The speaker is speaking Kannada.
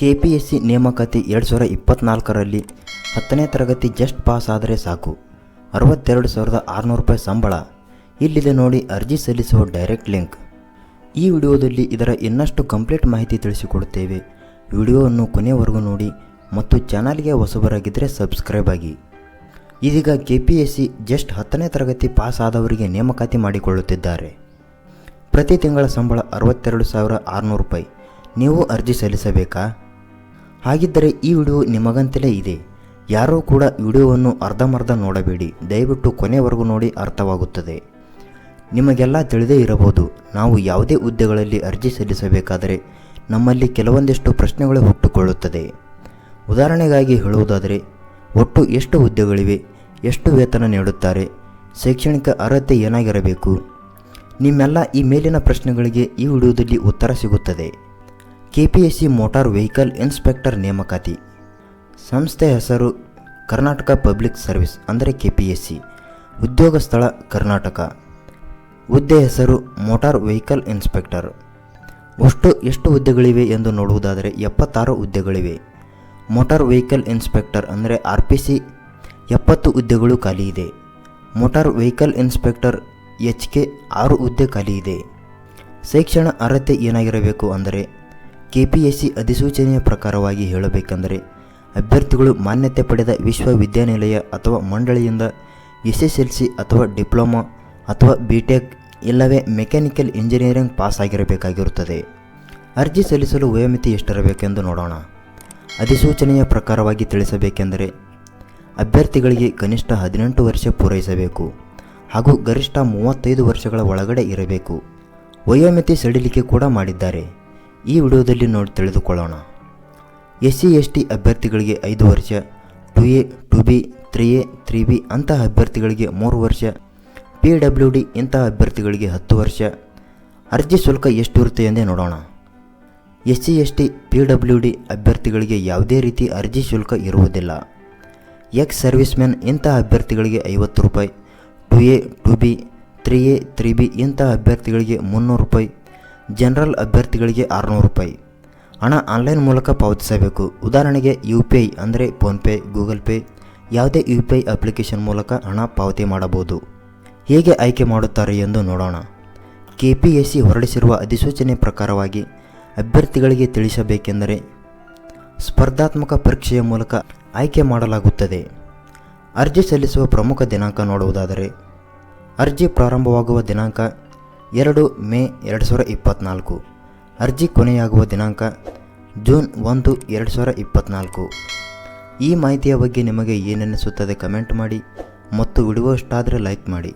ಕೆ ಪಿ ಎಸ್ ಸಿ ನೇಮಕಾತಿ ಎರಡು ಸಾವಿರ ಇಪ್ಪತ್ತ್ನಾಲ್ಕರಲ್ಲಿ ಹತ್ತನೇ ತರಗತಿ ಜಸ್ಟ್ ಪಾಸ್ ಆದರೆ ಸಾಕು. ಅರವತ್ತೆರಡು ಸಾವಿರದ ಆರುನೂರು ರೂಪಾಯಿ ಸಂಬಳ. ಇಲ್ಲಿದೆ ನೋಡಿ ಅರ್ಜಿ ಸಲ್ಲಿಸುವ ಡೈರೆಕ್ಟ್ ಲಿಂಕ್. ಈ ವಿಡಿಯೋದಲ್ಲಿ ಇದರ ಇನ್ನಷ್ಟು ಕಂಪ್ಲೀಟ್ ಮಾಹಿತಿ ತಿಳಿಸಿಕೊಡುತ್ತೇವೆ. ವಿಡಿಯೋವನ್ನು ಕೊನೆಯವರೆಗೂ ನೋಡಿ ಮತ್ತು ಚಾನಲ್ಗೆ ಹೊಸಬರಾಗಿದ್ದರೆ ಸಬ್ಸ್ಕ್ರೈಬ್ ಆಗಿ. ಇದೀಗ K P S C just ಹತ್ತನೇ ತರಗತಿ ಪಾಸ್ ಆದವರಿಗೆ ನೇಮಕಾತಿ ಮಾಡಿಕೊಳ್ಳುತ್ತಿದ್ದಾರೆ. ಪ್ರತಿ ತಿಂಗಳ ಸಂಬಳ ಅರವತ್ತೆರಡು ಸಾವಿರ ಆರುನೂರು ರೂಪಾಯಿ. ನೀವು ಅರ್ಜಿ ಸಲ್ಲಿಸಬೇಕಾ? ಹಾಗಿದ್ದರೆ ಈ ವಿಡಿಯೋ ನಿಮಗಂತಲೇ ಇದೆ. ಯಾರೂ ಕೂಡ ವಿಡಿಯೋವನ್ನು ಅರ್ಧಮರ್ಧ ನೋಡಬೇಡಿ. ದಯವಿಟ್ಟು ಕೊನೆವರೆಗೂ ನೋಡಿ ಅರ್ಥವಾಗುತ್ತದೆ. ನಿಮಗೆಲ್ಲ ತಿಳಿದೇ ಇರಬಹುದು, ನಾವು ಯಾವುದೇ ಹುದ್ದೆಗಳಲ್ಲಿ ಅರ್ಜಿ ಸಲ್ಲಿಸಬೇಕಾದರೆ ನಮ್ಮಲ್ಲಿ ಕೆಲವೊಂದಿಷ್ಟು ಪ್ರಶ್ನೆಗಳು ಹುಟ್ಟುಕೊಳ್ಳುತ್ತದೆ. ಉದಾಹರಣೆಗಾಗಿ ಹೇಳುವುದಾದರೆ, ಒಟ್ಟು ಎಷ್ಟು ಹುದ್ದೆಗಳಿವೆ, ಎಷ್ಟು ವೇತನ ನೀಡುತ್ತಾರೆ, ಶೈಕ್ಷಣಿಕ ಅರ್ಹತೆ ಏನಾಗಿರಬೇಕು? ನಿಮ್ಮೆಲ್ಲ ಈ ಮೇಲಿನ ಪ್ರಶ್ನೆಗಳಿಗೆ ಈ ವಿಡಿಯೋದಲ್ಲಿ ಉತ್ತರ ಸಿಗುತ್ತದೆ. ಕೆಪಿಎಸ್ಸಿ ಮೋಟಾರ್ ವೆಹಿಕಲ್ ಇನ್ಸ್ಪೆಕ್ಟರ್ ನೇಮಕಾತಿ. ಸಂಸ್ಥೆ ಹೆಸರು ಕರ್ನಾಟಕ ಪಬ್ಲಿಕ್ ಸರ್ವಿಸ್ ಅಂದರೆ ಕೆಪಿಎಸ್ಸಿ. ಉದ್ಯೋಗ ಸ್ಥಳ ಕರ್ನಾಟಕ. ಹುದ್ದೆ ಹೆಸರು ಮೋಟಾರ್ ವೆಹಿಕಲ್ ಇನ್ಸ್ಪೆಕ್ಟರ್. ಒಷ್ಟು ಎಷ್ಟು ಹುದ್ದೆಗಳಿವೆ ಎಂದು ನೋಡುವುದಾದರೆ ಎಪ್ಪತ್ತಾರು ಹುದ್ದೆಗಳಿವೆ. ಮೋಟಾರ್ ವೆಹಿಕಲ್ ಇನ್ಸ್ಪೆಕ್ಟರ್ ಅಂದರೆ ಆರ್ ಪಿ ಸಿ ಎಪ್ಪತ್ತು ಹುದ್ದೆಗಳು ಖಾಲಿ ಇದೆ. Motor vehicle inspector H K ಆರು ಹುದ್ದೆ ಖಾಲಿ ಇದೆ. ಶೈಕ್ಷಣ ಅರ್ಹತೆ ಏನಾಗಿರಬೇಕು ಅಂದರೆ ಕೆ ಪಿ ಎಸ್ ಸಿ ಅಧಿಸೂಚನೆಯ ಪ್ರಕಾರವಾಗಿ ಹೇಳಬೇಕೆಂದರೆ, ಅಭ್ಯರ್ಥಿಗಳು ಮಾನ್ಯತೆ ಪಡೆದ ವಿಶ್ವವಿದ್ಯಾನಿಲಯ ಅಥವಾ ಮಂಡಳಿಯಿಂದ ಎಸ್ ಎಸ್ ಎಲ್ ಸಿ ಅಥವಾ ಡಿಪ್ಲೊಮಾ ಅಥವಾ ಬಿ ಟೆಕ್ ಇಲ್ಲವೇ ಮೆಕ್ಯಾನಿಕಲ್ ಇಂಜಿನಿಯರಿಂಗ್ ಪಾಸ್ ಆಗಿರಬೇಕಾಗಿರುತ್ತದೆ ಅರ್ಜಿ ಸಲ್ಲಿಸಲು ವಯೋಮಿತಿ ಎಷ್ಟಿರಬೇಕೆಂದು ನೋಡೋಣ. ಅಧಿಸೂಚನೆಯ ಪ್ರಕಾರವಾಗಿ ತಿಳಿಸಬೇಕೆಂದರೆ, ಅಭ್ಯರ್ಥಿಗಳಿಗೆ ಕನಿಷ್ಠ ಹದಿನೆಂಟು ವರ್ಷ ಪೂರೈಸಬೇಕು ಹಾಗೂ ಗರಿಷ್ಠ ಮೂವತ್ತೈದು ವರ್ಷಗಳ ಒಳಗಡೆ ಇರಬೇಕು. ವಯೋಮಿತಿ ಸಡಿಲಿಕೆ ಕೂಡ ಮಾಡಿದ್ದಾರೆ. ಈ ವಿಡಿಯೋದಲ್ಲಿ ನೋಡಿ ತಿಳಿದುಕೊಳ್ಳೋಣ. ಎಸ್ ಸಿ ಎಸ್ ಟಿ ಅಭ್ಯರ್ಥಿಗಳಿಗೆ ಐದು ವರ್ಷ two A two B three A three B ಅಂತಹ ಅಭ್ಯರ್ಥಿಗಳಿಗೆ ಮೂರು ವರ್ಷ ಪಿ ಡಬ್ಲ್ಯೂ ಡಿ ಇಂತಹ ಅಭ್ಯರ್ಥಿಗಳಿಗೆ ಹತ್ತು ವರ್ಷ. ಅರ್ಜಿ ಶುಲ್ಕ ಎಷ್ಟು ಇರುತ್ತೆ ಎಂದೇ ನೋಡೋಣ. S C S T P W D ಅಭ್ಯರ್ಥಿಗಳಿಗೆ ಯಾವುದೇ ರೀತಿ ಅರ್ಜಿ ಶುಲ್ಕ ಇರುವುದಿಲ್ಲ. ಎಕ್ಸ್ ಸರ್ವಿಸ್ ಮ್ಯಾನ್ ಇಂತಹ ಅಭ್ಯರ್ಥಿಗಳಿಗೆ ಐವತ್ತು ರೂಪಾಯಿ two A two B three A three B ಇಂತಹ ಅಭ್ಯರ್ಥಿಗಳಿಗೆ ಮುನ್ನೂರು ರೂಪಾಯಿ ಜನರಲ್ ಅಭ್ಯರ್ಥಿಗಳಿಗೆ ಆರುನೂರು ರೂಪಾಯಿ. ಹಣ ಆನ್ಲೈನ್ ಮೂಲಕ ಪಾವತಿಸಬೇಕು. ಉದಾಹರಣೆಗೆ ಯು ಪಿ ಐ ಅಂದರೆ ಫೋನ್ಪೇ ಗೂಗಲ್ ಪೇ ಯಾವುದೇ ಯು ಪಿ ಐ ಅಪ್ಲಿಕೇಶನ್ ಮೂಲಕ ಹಣ ಪಾವತಿ ಮಾಡಬಹುದು. ಹೇಗೆ ಆಯ್ಕೆ ಮಾಡುತ್ತಾರೆ ಎಂದು ನೋಡೋಣ. ಕೆ ಪಿ ಎಸ್ ಸಿ ಹೊರಡಿಸಿರುವ ಅಧಿಸೂಚನೆ ಪ್ರಕಾರವಾಗಿ ಅಭ್ಯರ್ಥಿಗಳಿಗೆ ತಿಳಿಸಬೇಕೆಂದರೆ ಸ್ಪರ್ಧಾತ್ಮಕ ಪರೀಕ್ಷೆಯ ಮೂಲಕ ಆಯ್ಕೆ ಮಾಡಲಾಗುತ್ತದೆ. ಅರ್ಜಿ ಸಲ್ಲಿಸುವ ಪ್ರಮುಖ ದಿನಾಂಕ ನೋಡುವುದಾದರೆ ಅರ್ಜಿ ಪ್ರಾರಂಭವಾಗುವ ದಿನಾಂಕ ಎರಡು ಮೇ ಎರಡು ಸಾವಿರ ಇಪ್ಪತ್ತ್ನಾಲ್ಕು ಅರ್ಜಿ ಕೊನೆಯಾಗುವ ದಿನಾಂಕ ಜೂನ್ ಒಂದು ಎರಡು ಸಾವಿರ ಇಪ್ಪತ್ತ್ನಾಲ್ಕು ಈ ಮಾಹಿತಿಯ ಬಗ್ಗೆ ನಿಮಗೆ ಏನನ್ನಿಸುತ್ತದೆ ಕಮೆಂಟ್ ಮಾಡಿ ಮತ್ತು ವಿಡಿಯೋ ಇಷ್ಟ ಆದರೆ ಲೈಕ್ ಮಾಡಿ.